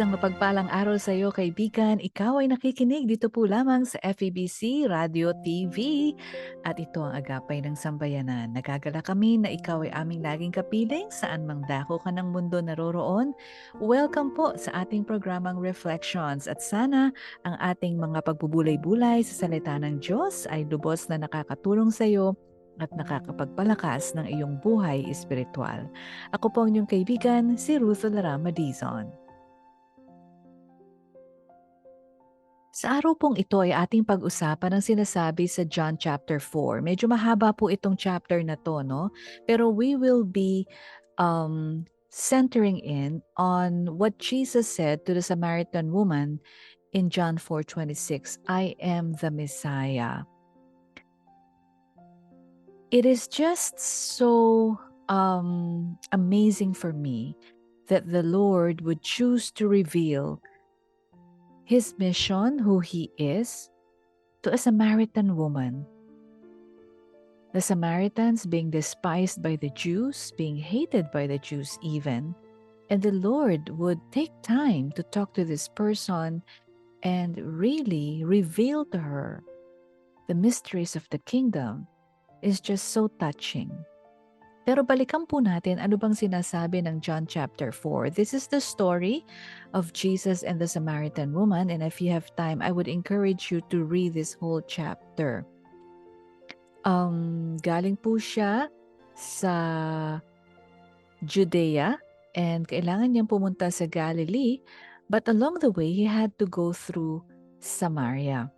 Isang mapagpalang araw sa iyo, kaibigan. Ikaw ay nakikinig dito po lamang sa FEBC Radio TV. At ito ang agapay ng sambayanan. Nagagala kami na ikaw ay aming laging kapiling saan mang dako ka ng mundo naroroon. Welcome po sa ating programang Reflections. At sana ang ating mga pagbubulay-bulay sa salita ng Diyos ay lubos na nakakatulong sa iyo at nakakapagpalakas ng iyong buhay espiritual. Ako po ang inyong kaibigan, si Ruth Larama Dizon. Sa araw pong ito ay ating pag-usapan ang sinasabi sa John chapter 4. Medyo mahaba po itong chapter na to, no? Pero we will be um, centering in on what Jesus said to the Samaritan woman in John 4:26, I am the Messiah. It is just so um, amazing for me that the Lord would choose to reveal his mission, who he is, to a Samaritan woman. The Samaritans being despised by the Jews, being hated by the Jews even, and the Lord would take time to talk to this person and really reveal to her the mysteries of the kingdom is just so touching. Pero balikan po natin ano bang sinasabi ng John chapter 4. This is the story of Jesus and the Samaritan woman and if you have time, I would encourage you to read this whole chapter. Um, galing po siya sa Judea and kailangan niyang pumunta sa Galilee but along the way, he had to go through Samaria.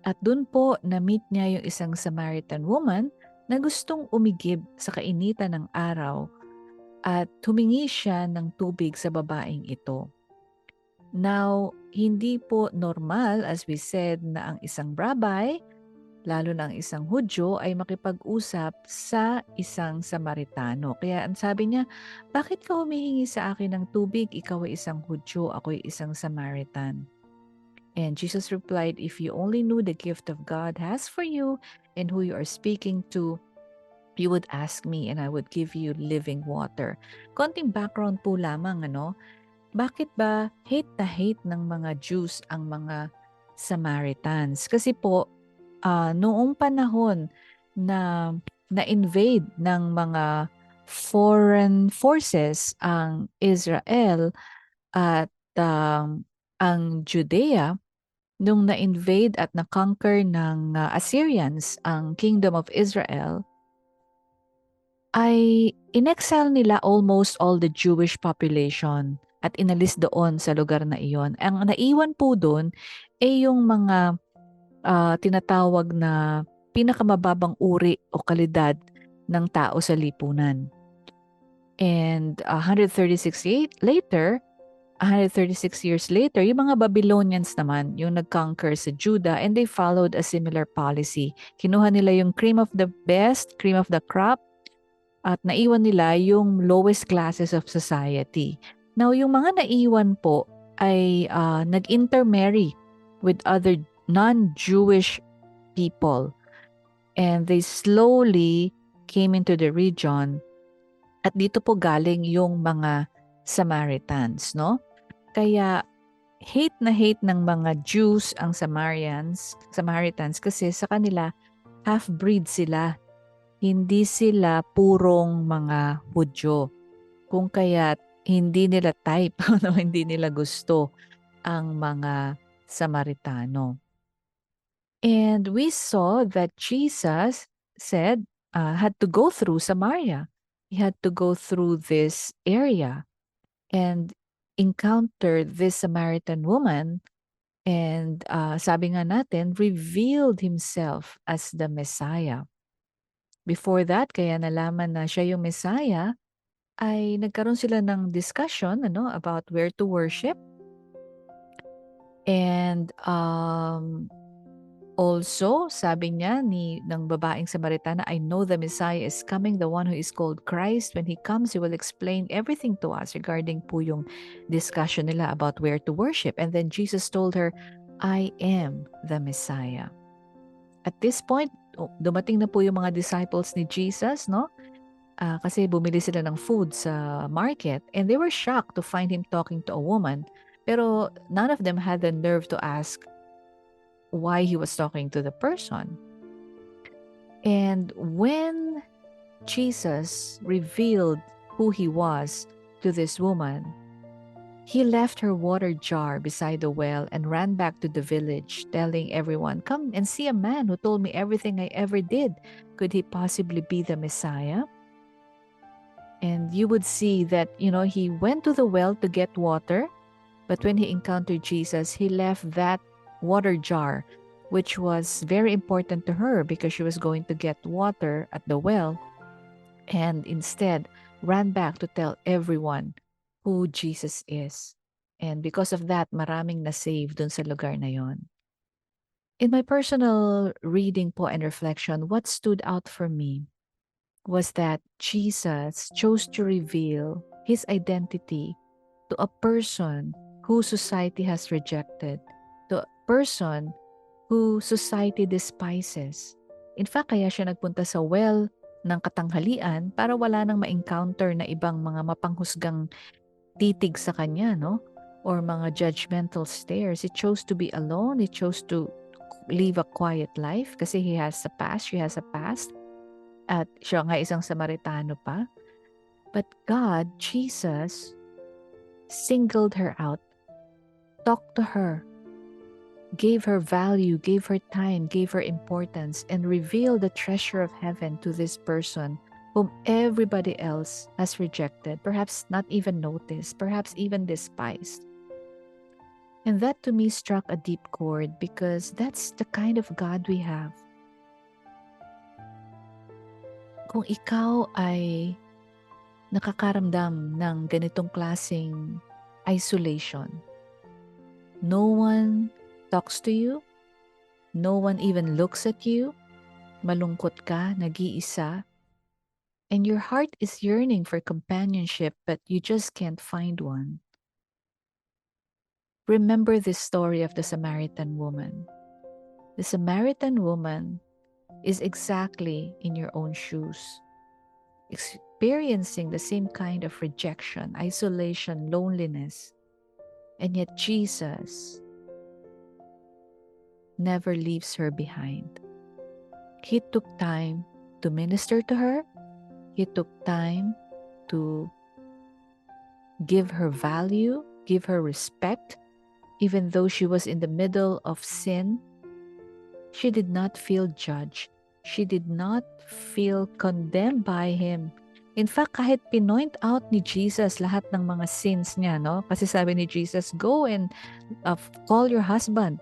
At dun po na-meet niya yung isang Samaritan woman na gustong umigib sa kainitan ng araw at humingi siya ng tubig sa babaeng ito. Now, hindi po normal as we said na ang isang rabbi, lalo na ang isang Hudyo ay makipag-usap sa isang Samaritano. Kaya ang sabi niya, bakit ka humihingi sa akin ng tubig? Ikaw ay isang Hudyo, ako ay isang Samaritan. And Jesus replied, If you only knew the gift of God has for you and who you are speaking to, you would ask me and I would give you living water. Konting background po lamang, ano? Bakit ba hate na hate ng mga Jews ang mga Samaritans? Kasi po, uh, noong panahon na na-invade ng mga foreign forces ang Israel at um, ang Judea, nung na-invade at na-conquer ng uh, Assyrians ang Kingdom of Israel, ay inexile nila almost all the Jewish population at inalis doon sa lugar na iyon. Ang naiwan po doon ay yung mga uh, tinatawag na pinakamababang uri o kalidad ng tao sa lipunan. And 136 later, 136 years later, yung mga Babylonians naman, yung nag-conquer sa Judah and they followed a similar policy. Kinuha nila yung cream of the best, cream of the crop, at naiwan nila yung lowest classes of society. Now, yung mga naiwan po ay uh, nag-intermarry with other non-Jewish people. And they slowly came into the region. At dito po galing yung mga Samaritans, no? Kaya hate na hate ng mga Jews ang Samaritans, Samaritans kasi sa kanila half-breed sila. Hindi sila purong mga Hudyo. Kung kaya hindi nila type, no, hindi nila gusto ang mga Samaritano. And we saw that Jesus said uh, had to go through Samaria. He had to go through this area. And encountered this Samaritan woman and uh, sabi nga natin, revealed himself as the Messiah. Before that, kaya nalaman na siya yung Messiah, ay nagkaroon sila ng discussion ano, about where to worship. And um, Also, sabi niya ni ng babaeng Samaritana, I know the Messiah is coming, the one who is called Christ. When he comes, he will explain everything to us regarding po yung discussion nila about where to worship. And then Jesus told her, I am the Messiah. At this point, dumating na po yung mga disciples ni Jesus, no? Ah, kasi bumili sila ng food sa market and they were shocked to find him talking to a woman. Pero none of them had the nerve to ask why he was talking to the person. And when Jesus revealed who he was to this woman, he left her water jar beside the well and ran back to the village, telling everyone, Come and see a man who told me everything I ever did. Could he possibly be the Messiah? And you would see that, you know, he went to the well to get water, but when he encountered Jesus, he left that water jar, which was very important to her because she was going to get water at the well, and instead ran back to tell everyone who Jesus is. And because of that, maraming na-save dun sa lugar na yon. In my personal reading po and reflection, what stood out for me was that Jesus chose to reveal his identity to a person who society has rejected, to a person who society despises. In fact, kaya siya nagpunta sa well ng katanghalian para wala nang ma-encounter na ibang mga mapanghusgang titig sa kanya, no? Or mga judgmental stares. He chose to be alone. He chose to live a quiet life kasi he has a past. She has a past. At siya nga isang Samaritano pa. But God, Jesus, singled her out, talked to her, gave her value, gave her time, gave her importance, and revealed the treasure of heaven to this person whom everybody else has rejected, perhaps not even noticed, perhaps even despised. And that to me struck a deep chord because that's the kind of God we have. Kung ikaw ay nakakaramdam ng ganitong klasing isolation, no one talks to you, no one even looks at you, malungkot ka, nag-iisa, and your heart is yearning for companionship but you just can't find one. Remember this story of the Samaritan woman. The Samaritan woman is exactly in your own shoes, experiencing the same kind of rejection, isolation, loneliness. And yet, Jesus never leaves her behind. He took time to minister to her, he took time to give her value, give her respect, even though she was in the middle of sin. She did not feel judged. She did not feel condemned by him. In fact, kahit pinoint out ni Jesus lahat ng mga sins niya, no? Kasi sabi ni Jesus, go and uh, call your husband.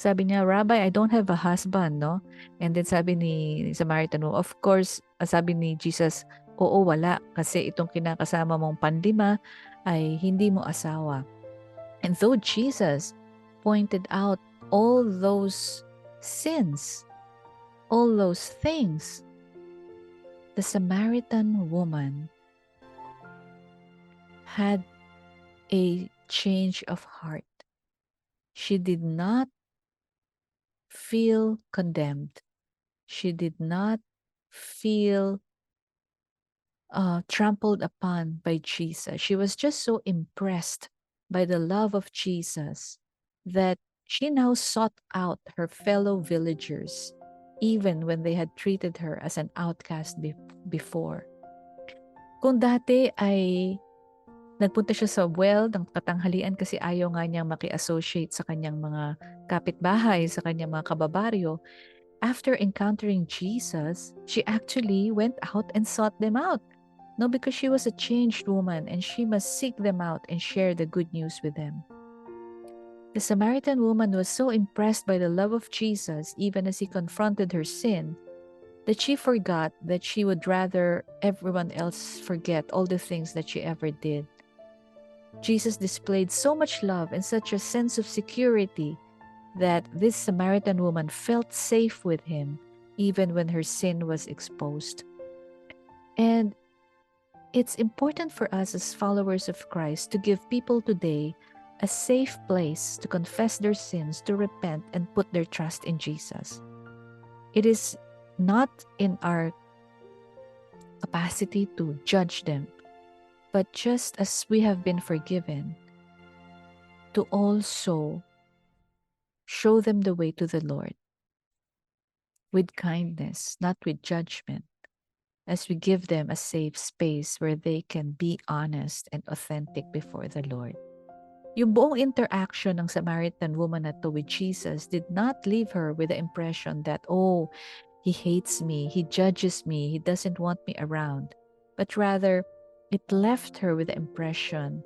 Sabi niya, Rabbi, I don't have a husband, no? And then sabi ni Samaritan mo, of course, uh, sabi ni Jesus, oo, wala. Kasi itong kinakasama mong pandima ay hindi mo asawa. And though Jesus pointed out all those sins, all those things, the Samaritan woman had a change of heart. She did not feel condemned. She did not feel uh, trampled upon by Jesus. She was just so impressed by the love of Jesus that she now sought out her fellow villagers, even when they had treated her as an outcast be- before. Kung dati ay nagpunta siya sa well ng katanghalian kasi ayaw nga niyang maki-associate sa kanyang mga kapitbahay, sa kanyang mga kababaryo, after encountering Jesus, she actually went out and sought them out. No, because she was a changed woman and she must seek them out and share the good news with them. The Samaritan woman was so impressed by the love of Jesus, even as he confronted her sin, that she forgot that she would rather everyone else forget all the things that she ever did. Jesus displayed so much love and such a sense of security that this Samaritan woman felt safe with him even when her sin was exposed. And it's important for us as followers of Christ to give people today a safe place to confess their sins, to repent, and put their trust in Jesus. It is not in our capacity to judge them, but just as we have been forgiven, to also show them the way to the Lord with kindness, not with judgment, as we give them a safe space where they can be honest and authentic before the Lord. Yung buong interaction ng Samaritan woman na to with Jesus did not leave her with the impression that, oh, he hates me, he judges me, he doesn't want me around. But rather, it left her with the impression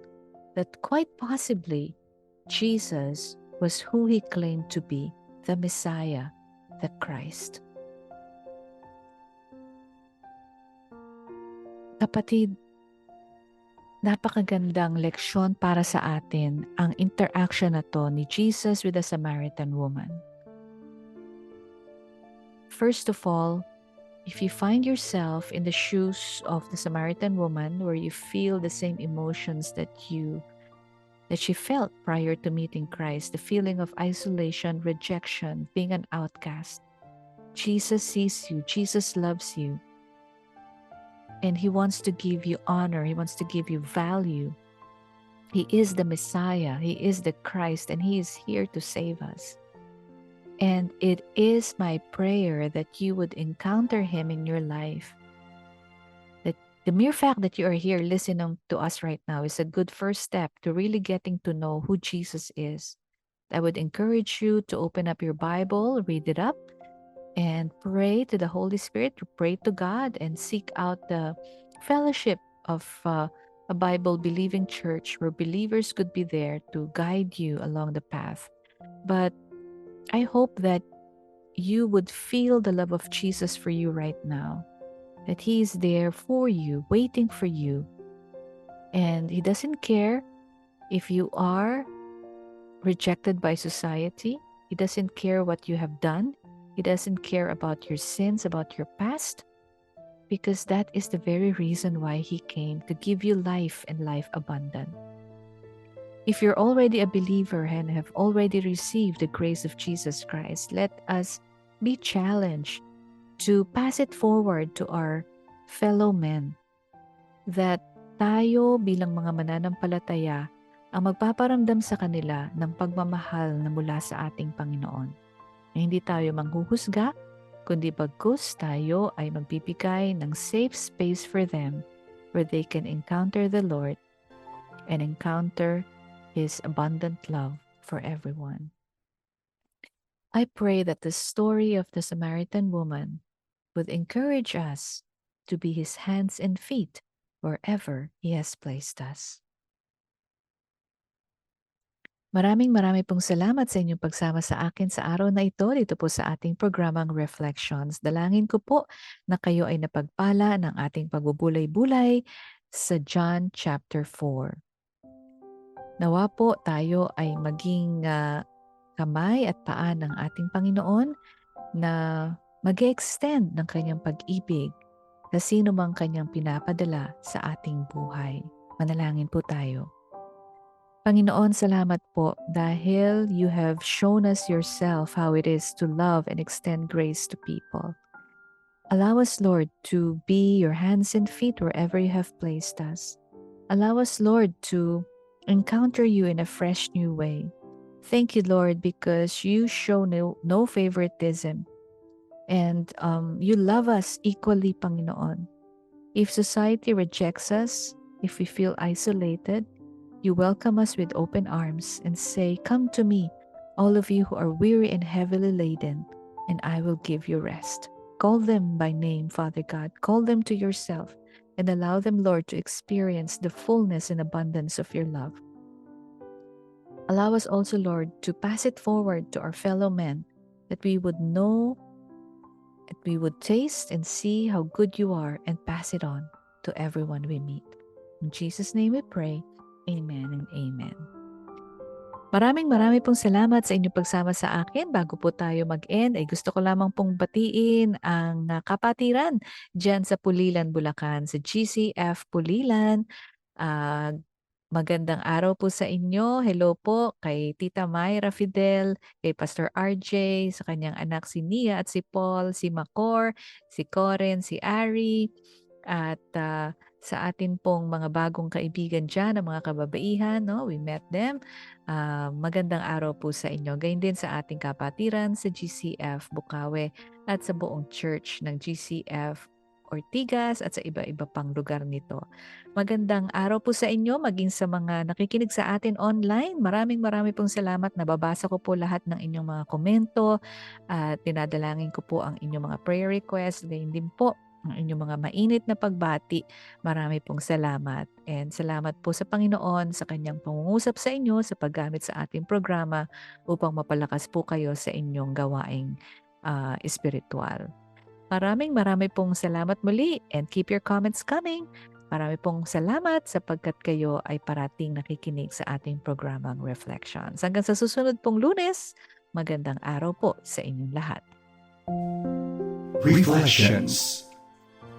that quite possibly Jesus was who he claimed to be, the Messiah, the Christ. Kapatid, napakagandang leksyon para sa atin ang interaction na to ni Jesus with the Samaritan woman. First of all, if you find yourself in the shoes of the Samaritan woman where you feel the same emotions that you that she felt prior to meeting Christ, the feeling of isolation, rejection, being an outcast. Jesus sees you, Jesus loves you. And he wants to give you honor, he wants to give you value. He is the Messiah, he is the Christ, and he is here to save us. And it is my prayer that you would encounter him in your life. That the mere fact that you are here listening to us right now is a good first step to really getting to know who Jesus is. I would encourage you to open up your Bible, read it up, and pray to the Holy Spirit, to pray to God, and seek out the fellowship of uh, a Bible believing church where believers could be there to guide you along the path. But I hope that you would feel the love of Jesus for you right now, that He is there for you, waiting for you. And He doesn't care if you are rejected by society, He doesn't care what you have done, He doesn't care about your sins, about your past, because that is the very reason why He came to give you life and life abundant. If you're already a believer and have already received the grace of Jesus Christ, let us be challenged to pass it forward to our fellow men that tayo bilang mga mananampalataya ang magpaparamdam sa kanila ng pagmamahal na mula sa ating Panginoon. Na hindi tayo manghuhusga, kundi bagkus tayo ay magbibigay ng safe space for them where they can encounter the Lord and encounter His abundant love for everyone. I pray that the story of the Samaritan woman would encourage us to be His hands and feet wherever He has placed us. Maraming marami pong salamat sa inyong pagsama sa akin sa araw na ito dito po sa ating programang Reflections. Dalangin ko po na kayo ay napagpala ng ating pagbubulay-bulay sa John chapter 4. Nawa po tayo ay maging uh, kamay at paa ng ating Panginoon na mag extend ng kanyang pag-ibig sa sino mang kanyang pinapadala sa ating buhay. Manalangin po tayo. Panginoon, salamat po dahil you have shown us yourself how it is to love and extend grace to people. Allow us, Lord, to be your hands and feet wherever you have placed us. Allow us, Lord, to encounter you in a fresh new way. Thank you, Lord, because you show no, no favoritism and um, you love us equally, Panginoon. If society rejects us, if we feel isolated, you welcome us with open arms and say, Come to me, all of you who are weary and heavily laden, and I will give you rest. Call them by name, Father God. Call them to yourself and allow them, Lord, to experience the fullness and abundance of your love. Allow us also, Lord, to pass it forward to our fellow men that we would know, that we would taste and see how good you are and pass it on to everyone we meet. In Jesus' name we pray. Amen and amen. Maraming marami pong salamat sa inyong pagsama sa akin. Bago po tayo mag-end, ay gusto ko lamang pong batiin ang uh, kapatiran dyan sa Pulilan, Bulacan, sa GCF Pulilan. Uh, Magandang araw po sa inyo. Hello po kay Tita Myra Fidel, kay Pastor RJ, sa kanyang anak si Nia at si Paul, si Macor, si Coren, si Ari, at ah, sa atin pong mga bagong kaibigan dyan, ang mga kababaihan, no? we met them. Ah, magandang araw po sa inyo. Gayun din sa ating kapatiran sa GCF Bukawe at sa buong church ng GCF Ortigas at sa iba-iba pang lugar nito. Magandang araw po sa inyo, maging sa mga nakikinig sa atin online. Maraming marami pong salamat. Nababasa ko po lahat ng inyong mga komento at dinadalangin ko po ang inyong mga prayer requests. Gayun din po ang inyong mga mainit na pagbati. Marami pong salamat. And salamat po sa Panginoon sa kanyang pangungusap sa inyo sa paggamit sa ating programa upang mapalakas po kayo sa inyong gawaing ah, espiritual. Maraming marami pong salamat muli and keep your comments coming. Marami pong salamat sapagkat kayo ay parating nakikinig sa ating programang Reflections. Hanggang sa susunod pong lunes, magandang araw po sa inyong lahat. Reflections.